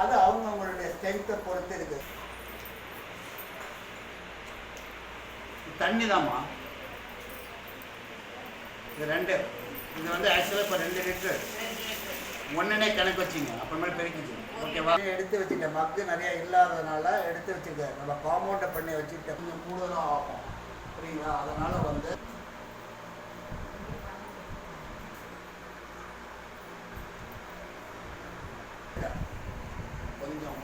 அது அவங்கவுங்களுடைய ஸ்ட்ரென்த்தை பொறுத்து இருக்கு. தண்ணி தாம்மா இது ரெண்டு. இது வந்து ஆக்சுவலாக இப்போ ரெண்டு லிட்டர். ஒன்றுனே கணக்கு வச்சிங்க. அப்புறமேல் பெருக்கிச்சு ஓகேவா? எடுத்து வச்சுட்டேன் மக்கு நிறைய இல்லாததுனால எடுத்து வச்சுருக்கேன் நம்ம காம்பவுண்டை பண்ணி வச்சுக்கிட்டேன் கொஞ்சம் கூடுதலாக ஆகும். புரியுங்களா அதனால் வந்து கொஞ்சம்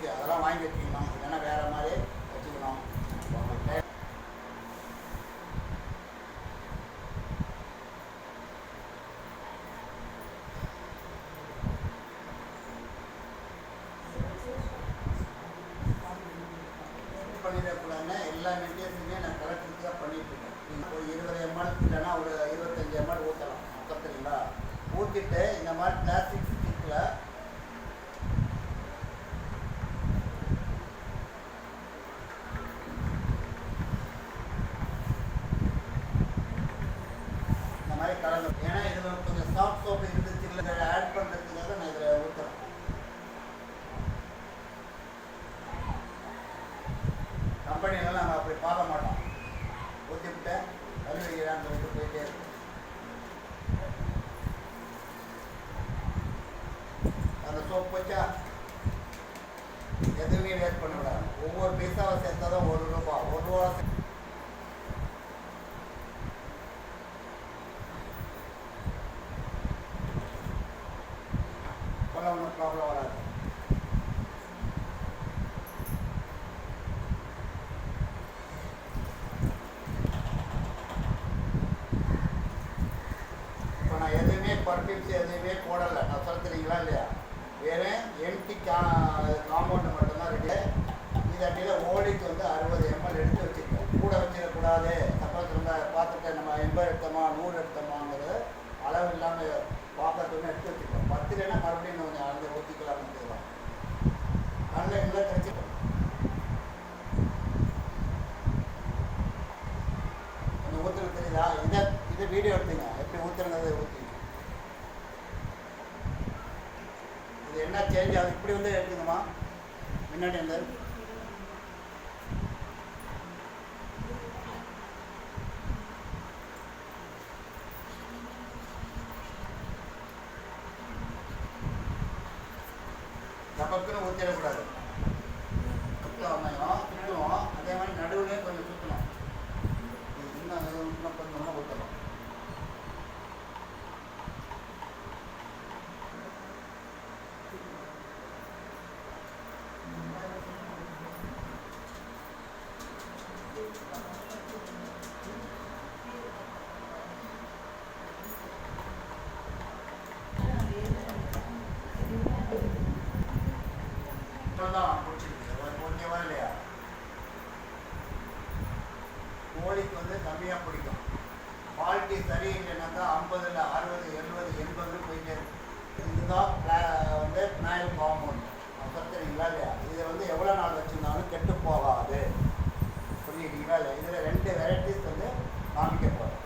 இருக்குது அதெல்லாம் வாங்கி வச்சுக்கணும். இல்லைன்னா வேறு மாதிரி வச்சுக்கணும். எல்லா மெட்டீரியல்ஸுமே நான் கரெக்டுக்கு தான் பண்ணிட்டு ஒரு இருபது எம்எல் இல்லைன்னா ஒரு இருபத்தஞ்சி எம்எல் ஊற்றலாம் பக்கத்துங்களா ஊற்றிட்டு இந்த மாதிரி பிளாஸ் ஸ்டிக்கில் இந்த மாதிரி கலந்து ஏன்னா இதில் கொஞ்சம் சாஃப்ட் சோப்பு இருந்துச்சு இல்லை ஆட் பண்ணுறதுக்காக நான் இதில் ஊற்றுறேன் கம்பெனிலாம் நம்ம அப்படி பார்க்க மாட்டோம். ஊற்றி விட்டு சொல்லிட்டு போயிட்டே இருக்கும் அந்த சோப் வச்சா எதுவுமே வேஸ்ட் பண்ணக்கூடாது. ஒவ்வொரு பைசாவை சேர்த்தாதான் ஒரு ரூபா ஒரு ரூபா ப்ராப்ளம் வராது இப்போ நான் எதுவுமே பர்ஃப்யூம்ஸ் எதுவுமே போடலை நான் சொல்லுறீங்களா இல்லையா வெறும் எம்டி கா காம்பவுண்டு மட்டும்தான் இருக்கு இது அப்படியே ஓடிக்கு வந்து அறுபது எம்எல் எடுத்து வச்சுருக்கேன் கூட வச்சிடக்கூடாது சப்போஸ் ரொம்ப பார்த்துட்டு நம்ம எண்பது எடுத்தோமா நூறு எடுத்தோமாங்கிறது அளவு இல்லாமல் பார்க்கறதுன்னு எடுத்து வச்சுருக்கோம் பத்துலன்னா மறுபடியும் கொஞ்சம் அந்த ஊற்றிக்கலாம்னு தெரியலாம் ஆன்லைனில் கிடைச்சிட்டோம் கொஞ்சம் ஊற்றுறது தெரியுதா இதை இதை வீடியோ எடுத்துங்க எப்படி ஊற்றுறங்கிறத ஊற்றி இது என்ன சேஞ்ச் ஆகுது? இப்படி வந்து எடுத்துங்கம்மா முன்னாடி வந்து. டபக்குன்னு ஊற்றிடக்கூடாது இப்போதான் பிடிச்சிருக்கு ஓகேவா இல்லையா? கோழிக்கு வந்து கம்மியாக பிடிக்கும். குவாலிட்டி சரியில்லைனாக்கா ஐம்பதுல அறுபது எழுபது எண்பது போயிட்டே இருக்கும். இதுதான் வந்து பினாயில் காம்பவுண்ட் சத்துறீங்களா இல்லையா? இதை வந்து எவ்வளோ நாள் வச்சுருந்தாலும் கெட்டு போகாது. புரியுறீங்களா இல்லையா? இதில் ரெண்டு வெரைட்டிஸ் வந்து காமிக்க போகிறேன்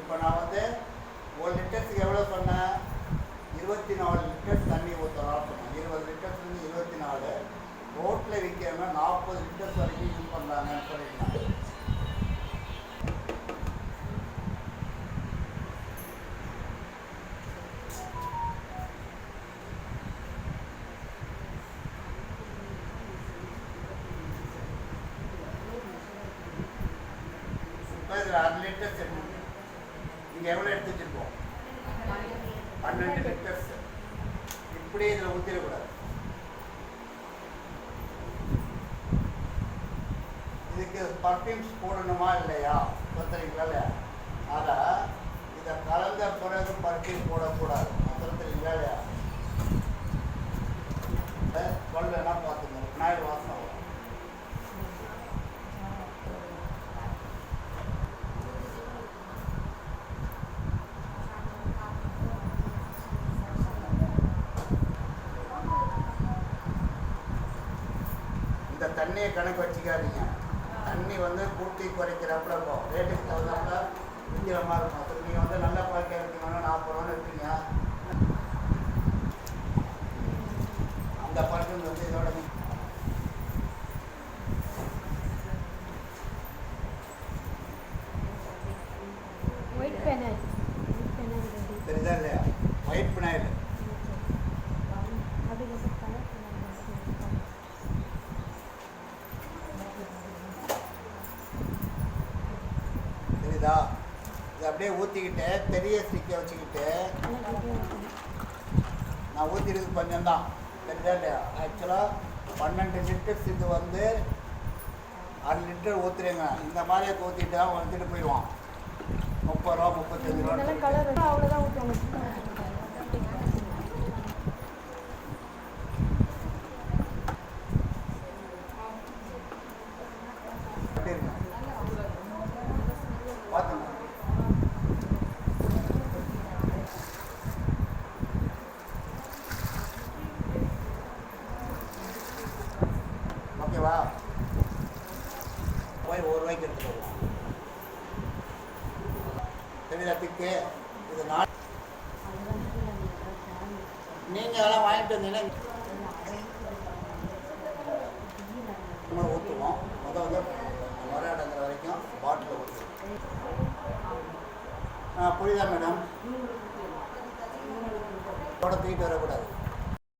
இப்போ நான் வந்து ஒரு லிட்டர்ஸுக்கு எவ்வளோ சொன்னேன்? இருபத்தி நாலு லிட்டர்ஸ் தண்ணி ஊற்றலாம் ஐம்பது லிட்டர்ஸ்லேருந்து இருபத்தி நாலு. ரோட்டில் விற்கிறவங்க நாற்பது லிட்டர்ஸ் வரைக்கும் யூஸ் பண்ணுறாங்கன்னு சொல்லியிருந்தாங்க இதில் அரை லிட்டர்ஸ் எடுத்து எவ்வளோ எடுத்து வச்சுருக்கோம்? பன்னெண்டு லிட்டர்ஸ். இப்படியே இதில் ஊற்றிடக்கூடாது இதுக்கு பர்ஃப்யூம்ஸ் போடணுமா இல்லையா? சொல்லுறீங்களா இல்லையா? அதை இதை கலந்த பிறகு பர்ஃப்யூம் போடக்கூடாது. தண்ணியை கணக்கு வச்சுக்காதீங்க. தண்ணி வந்து கூட்டி குறைக்கிறப்பல இருக்கும் ரேட்டுக்கு தகுந்தாப்புல விற்கிற மாதிரி இருக்கும் அப்போ நீங்கள் வந்து நல்ல குவாலிட்டியாக இருக்கீங்கன்னா நாற்பது ரூபான்னு இருப்பீங்க அந்த பழக்கம் வந்து இதோட தெரியுதா இதை அப்படியே ஊற்றிக்கிட்டு பெரிய ஸ்டிக்கை வச்சுக்கிட்டு நான் ஊற்றிருக்கு கொஞ்சம் தான் தெரியுதா இல்லையா ஆக்சுவலாக பன்னெண்டு லிட்டர்ஸ் இது வந்து அரை லிட்டர் ஊற்றுறீங்க இந்த மாதிரியே ஊற்றிட்டு தான் வந்துட்டு போயிடுவான். முப்பது ரூபா முப்பத்தஞ்சு இதெல்லாம் ரூபா ஒரு ரூபாய்க்கு எடுத்துகிட்டு வருவோம் தெரியுதா இது நான் நீங்கள் அதெல்லாம் வாங்கிட்டு வந்தீங்கன்னா நம்ம ஊற்றுவோம் முதல் வந்து முறை அடங்குற வரைக்கும் பாட்டில் ஊற்றுவோம் ஆ புரியுதா மேடம் கூட தூக்கிட்டு வரக்கூடாது.